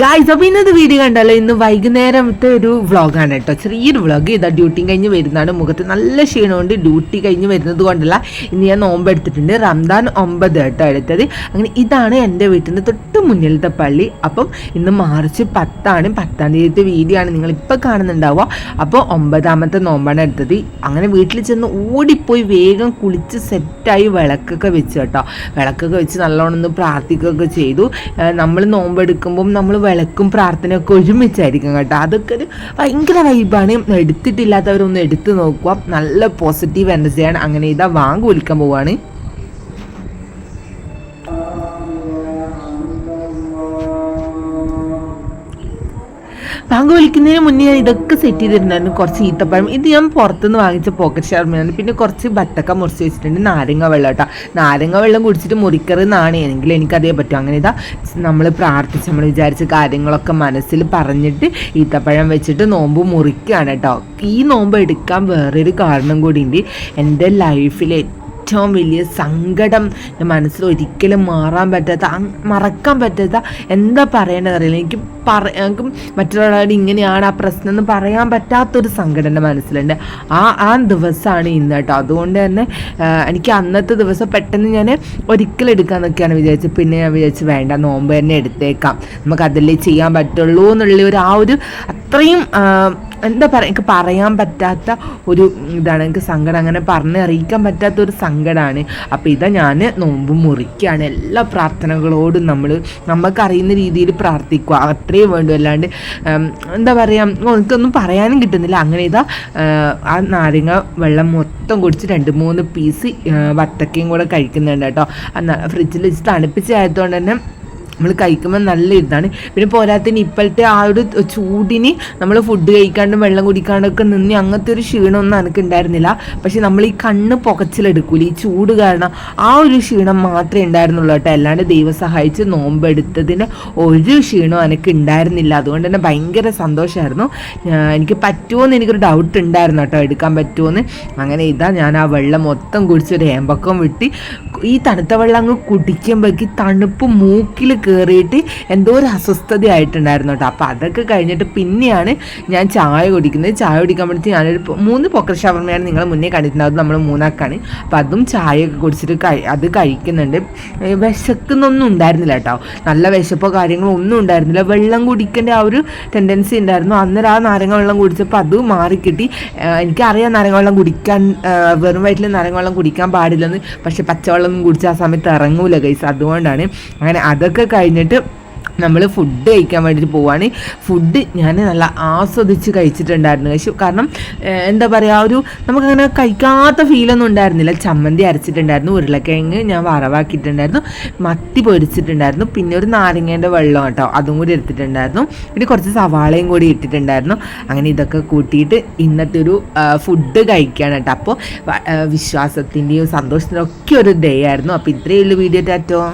Guys അപ്പോൾ ഇന്നത്തെ video കണ്ടല്ലോ ഇന്ന് വൈകുന്നേരത്തെ ഒരു വ്ളോഗാണ് കേട്ടോ. ചെറിയൊരു വ്ളോഗ് ഇതാ ഡ്യൂട്ടി കഴിഞ്ഞ് വരുന്നതാണ്. മുഖത്ത് നല്ല ക്ഷീണമുണ്ട്. ഡ്യൂട്ടി കഴിഞ്ഞ് വരുന്നത് കൊണ്ടല്ല. ഇന്ന് ഞാൻ നോമ്പ് എടുത്തിട്ടുണ്ട്. റംദാൻ ഒമ്പത് കേട്ടോ എടുത്തത് അങ്ങനെ ഇതാണ് എന്റെ വീട്ടിന്റെ തൊട്ട് മുന്നിലത്തെ പള്ളി. അപ്പം ഇന്ന് മാർച്ച് പത്താണ്. പത്താം തീയതി വീഡിയോ ആണ്. നിങ്ങൾ ഇപ്പോൾ കാണുന്നുണ്ടാവുക. അപ്പോൾ ഒമ്പതാമത്തെ നോമ്പാണ് എടുത്തത് അങ്ങനെ വീട്ടിൽ ചെന്ന് ഓടിപ്പോയി വേഗം കുളിച്ച് സെറ്റായി വിളക്കൊക്കെ വെച്ച് കേട്ടോ. വിളക്കൊക്കെ വെച്ച് നല്ലോണം ഒന്ന് പ്രാർത്ഥിക്കുകയൊക്കെ ചെയ്തു. നമ്മൾ നോമ്പെടുക്കുമ്പം നമ്മൾ വിളക്കും പ്രാർത്ഥനയൊക്കെ ഒരുമിച്ചായിരിക്കും കേട്ടോ. അതൊക്കെ ഒരു ഭയങ്കര വൈബാണ് എടുത്തിട്ടില്ലാത്തവരൊന്ന് എടുത്ത് നോക്കുക. നല്ല പോസിറ്റീവ് എനർജിയാണ് അങ്ങനെ ഇതാ വാങ്ങ് വിളിക്കാൻ പോവാണ്. ബാങ്ക് വിളിക്കുന്നതിന് മുന്നേ ഞാൻ ഇതൊക്കെ സെറ്റ് ചെയ്തിട്ടുണ്ടായിരുന്നു. കുറച്ച് ഈത്തപ്പഴം. ഇത് ഞാൻ പുറത്തുനിന്ന് വാങ്ങിച്ച പോക്കറ്റ് ഷർമ്മയാണ് പിന്നെ കുറച്ച് ബത്തക്ക മുറിച്ച് വെച്ചിട്ടുണ്ട്. നാരങ്ങ വെള്ളം കേട്ടോ നാരങ്ങ വെള്ളം കുടിച്ചിട്ട് മുറിക്കറുന്നാണ് എങ്കിൽ എനിക്കതേ പറ്റും. അങ്ങനെ ഇതാ നമ്മൾ പ്രാർത്ഥിച്ച് നമ്മൾ വിചാരിച്ച കാര്യങ്ങളൊക്കെ മനസ്സിൽ പറഞ്ഞിട്ട് ഈത്തപ്പഴം വെച്ചിട്ട് നോമ്പ് മുറിക്കുകയാണ് കേട്ടോ ഈ നോമ്പ് എടുക്കാൻ വേറൊരു കാരണം കൂടി ഉണ്ട് എന്റെ ലൈഫിലെ ഏറ്റവും വലിയ സങ്കടം മനസ്സിൽ ഒരിക്കലും മാറാൻ പറ്റാത്ത മറക്കാൻ പറ്റാത്ത എന്താ പറയേണ്ടത് അറിയില്ല. എനിക്ക് പറ എനിക്ക് ഇങ്ങനെയാണ് ആ പ്രശ്നം എന്ന് പറയാൻ പറ്റാത്തൊരു സങ്കടം എന്റെ മനസ്സിലുണ്ട്. ആ ആ ദിവസമാണ് ഇന്ന് കേട്ടോ. അതുകൊണ്ട് തന്നെ എനിക്ക് അന്നത്തെ ദിവസം പെട്ടെന്ന് ഞാൻ ഒരിക്കലും എടുക്കാമെന്നൊക്കെയാണ് വിചാരിച്ചത്. പിന്നെ ഞാൻ വിചാരിച്ചു വേണ്ട നോമ്പ് തന്നെ എടുത്തേക്കാം. നമുക്ക് അതല്ലേ ചെയ്യാൻ പറ്റുള്ളൂ എന്നുള്ള ഒരു ആ ഒരു അത്രയും എന്താ പറയുക എനിക്ക് പറയാൻ പറ്റാത്ത ഒരു ഇതാണ് എനിക്ക് സങ്കടം അങ്ങനെ പറഞ്ഞ് അറിയിക്കാൻ പറ്റാത്ത ഒരു സങ്കടമാണ് അപ്പോൾ ഇതാ ഞാൻ നോമ്പ് മുറിക്കുകയാണ് എല്ലാ പ്രാർത്ഥനകളോടും നമ്മൾ നമുക്കറിയുന്ന രീതിയിൽ പ്രാർത്ഥിക്കുക. അത്രയും വേണ്ടു. അല്ലാണ്ട് എന്താ പറയുക എനിക്കൊന്നും പറയാനും കിട്ടുന്നില്ല. അങ്ങനെ ഇതാ ആ നാരങ്ങ വെള്ളം മൊത്തം കുടിച്ച് രണ്ട് മൂന്ന് പീസ് വത്തക്കയും കൂടെ കഴിക്കുന്നുണ്ട് കേട്ടോ. ഫ്രിഡ്ജിൽ വെച്ച് തണുപ്പിച്ചായതുകൊണ്ട് തന്നെ നമ്മൾ കഴിക്കുമ്പോൾ നല്ല ഇതാണ്. പിന്നെ പോരാത്തിന് ഇപ്പോഴത്തെ ആ ഒരു ചൂടിന് നമ്മൾ ഫുഡ് കഴിക്കാണ്ടും വെള്ളം കുടിക്കാണ്ടൊക്കെ നിന്ന് അങ്ങനത്തെ ഒരു ക്ഷീണമൊന്നും എനിക്ക് ഉണ്ടായിരുന്നില്ല പക്ഷെ നമ്മൾ ഈ കണ്ണ് പുകച്ചിലെടുക്കൂല ഈ ചൂട് കാരണം ആ ഒരു ക്ഷീണം മാത്രമേ ഉണ്ടായിരുന്നുള്ളൂ കേട്ടോ. അല്ലാണ്ട് ദൈവം സഹായിച്ച് നോമ്പെടുത്തതിന് ഒരു ക്ഷീണവും എനിക്ക് ഉണ്ടായിരുന്നില്ല അതുകൊണ്ട് തന്നെ ഭയങ്കര സന്തോഷമായിരുന്നു എനിക്ക് പറ്റുമോയെന്ന് എനിക്കൊരു ഡൗട്ട് ഉണ്ടായിരുന്നു കേട്ടോ. എടുക്കാൻ പറ്റുമോയെന്ന് അങ്ങനെ ഇതാ ഞാൻ ആ വെള്ളം മൊത്തം കുടിച്ചൊരു ഏമ്പക്കം വിട്ടി ഈ തണുത്ത വെള്ളം അങ്ങ് കുടിക്കുമ്പോഴേക്ക് തണുപ്പ് മൂക്കിൽ കയറിയിട്ട് എന്തോ ഒരു അസ്വസ്ഥതയായിട്ടുണ്ടായിരുന്നു കേട്ടോ. അപ്പോൾ അതൊക്കെ കഴിഞ്ഞിട്ട് പിന്നെയാണ് ഞാൻ ചായ കുടിക്കുന്നത്. ചായ കുടിക്കാൻ വേണ്ടി ഞാനൊരു മൂന്ന് പൊക്കർ ഷവർമയാണ് നിങ്ങൾ മുന്നേ കണ്ടിട്ടുണ്ടാവും നമ്മൾ മൂന്നാക്കാണ്. അപ്പോൾ അതും ചായയൊക്കെ കുടിച്ചിട്ട് അത് കഴിക്കുന്നുണ്ട്. വിശക്കുന്നൊന്നും ഉണ്ടായിരുന്നില്ല കേട്ടോ. നല്ല വിശപ്പോ കാര്യങ്ങളോ ഒന്നും ഉണ്ടായിരുന്നില്ല. വെള്ളം കുടിക്കേണ്ട ആ ഒരു ടെൻഡൻസി ഉണ്ടായിരുന്നു. അന്നേരം ആ നാരങ്ങ വെള്ളം കുടിച്ചപ്പോൾ അത് മാറിക്കിട്ടി. എനിക്കറിയാം നാരങ്ങ വെള്ളം കുടിക്കാൻ വെറും വയറ്റിൽ നാരങ്ങ വെള്ളം കുടിക്കാൻ പാടില്ലെന്ന്. പക്ഷേ പച്ചവെള്ളം കുടിച്ച ആ സമയത്ത് ഇറങ്ങൂല കൈസ് അതുകൊണ്ടാണ്. അങ്ങനെ അതൊക്കെ കഴിഞ്ഞിട്ട് നമ്മൾ ഫുഡ് കഴിക്കാൻ വേണ്ടിയിട്ട് പോവാണ്. ഫുഡ് ഞാൻ നല്ല ആസ്വദിച്ച് കഴിച്ചിട്ടുണ്ടായിരുന്നു. കഴിച്ചു കാരണം എന്താ പറയുക ഒരു നമുക്കങ്ങനെ കഴിക്കാത്ത ഫീലൊന്നും ഉണ്ടായിരുന്നില്ല. ചമ്മന്തി അരച്ചിട്ടുണ്ടായിരുന്നു ഉരുളക്കിഴങ്ങ് ഞാൻ വറവാക്കിയിട്ടുണ്ടായിരുന്നു മത്തി പൊരിച്ചിട്ടുണ്ടായിരുന്നു പിന്നെ ഒരു നാരങ്ങേന്റെ വെള്ളം കേട്ടോ അതും കൂടി എടുത്തിട്ടുണ്ടായിരുന്നു. പിന്നെ കുറച്ച് സവാളയും കൂടി ഇട്ടിട്ടുണ്ടായിരുന്നു. അങ്ങനെ ഇതൊക്കെ കൂട്ടിയിട്ട് ഇന്നത്തെ ഒരു ഫുഡ് കഴിക്കുകയാണ് കേട്ടോ. അപ്പോൾ വിശ്വാസത്തിന്റെയും സന്തോഷത്തിന്റെയും ഒക്കെ ഒരു ഡേ ആയിരുന്നു. അപ്പോൾ ഇത്രയേ ഉള്ളൂ വീഡിയോ ടാറ്റോ.